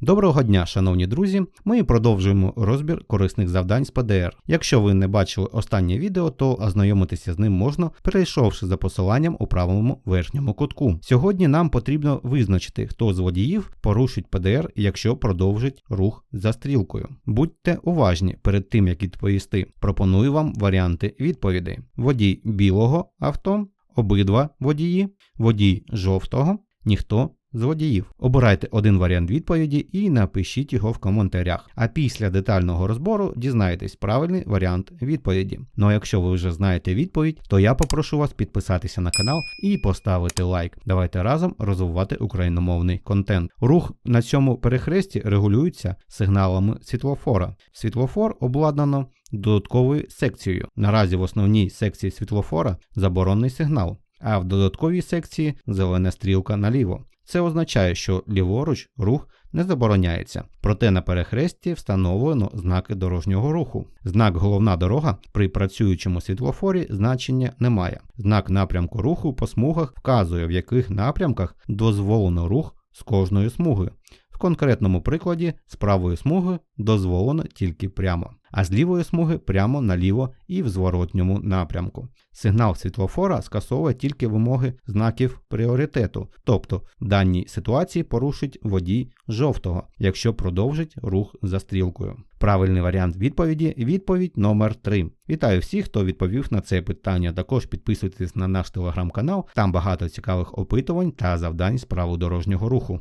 Доброго дня, шановні друзі! Ми продовжуємо розбір корисних завдань з ПДР. Якщо ви не бачили останнє відео, то ознайомитися з ним можна, перейшовши за посиланням у правому верхньому кутку. Сьогодні нам потрібно визначити, хто з водіїв порушить ПДР, якщо продовжить рух за стрілкою. Будьте уважні перед тим, як відповісти. Пропоную вам варіанти відповідей: водій білого авто, обидва водії, водій жовтого, ніхто з водіїв. Обирайте один варіант відповіді і напишіть його в коментарях. А після детального розбору дізнаєтесь правильний варіант відповіді. Ну а якщо ви вже знаєте відповідь, то я попрошу вас підписатися на канал і поставити лайк. Давайте разом розвивати україномовний контент. Рух на цьому перехресті регулюється сигналами світлофора. Світлофор обладнано додатковою секцією. Наразі в основній секції світлофора заборонний сигнал, а в додатковій секції зелена стрілка наліво. Це означає, що ліворуч рух не забороняється, проте на перехресті встановлено знаки дорожнього руху. Знак головна дорога при працюючому світлофорі значення не має. Знак напрямку руху по смугах вказує, в яких напрямках дозволено рух з кожною смугою. В конкретному прикладі з правої смуги дозволено тільки прямо, а з лівої смуги прямо наліво і в зворотньому напрямку. Сигнал світлофора скасовує тільки вимоги знаків пріоритету, тобто в даній ситуації порушить водій жовтого, якщо продовжить рух за стрілкою. Правильний варіант відповіді відповідь номер 3. Вітаю всіх, хто відповів на це питання. Також підписуйтесь на наш телеграм-канал, там багато цікавих опитувань та завдань з правил дорожнього руху.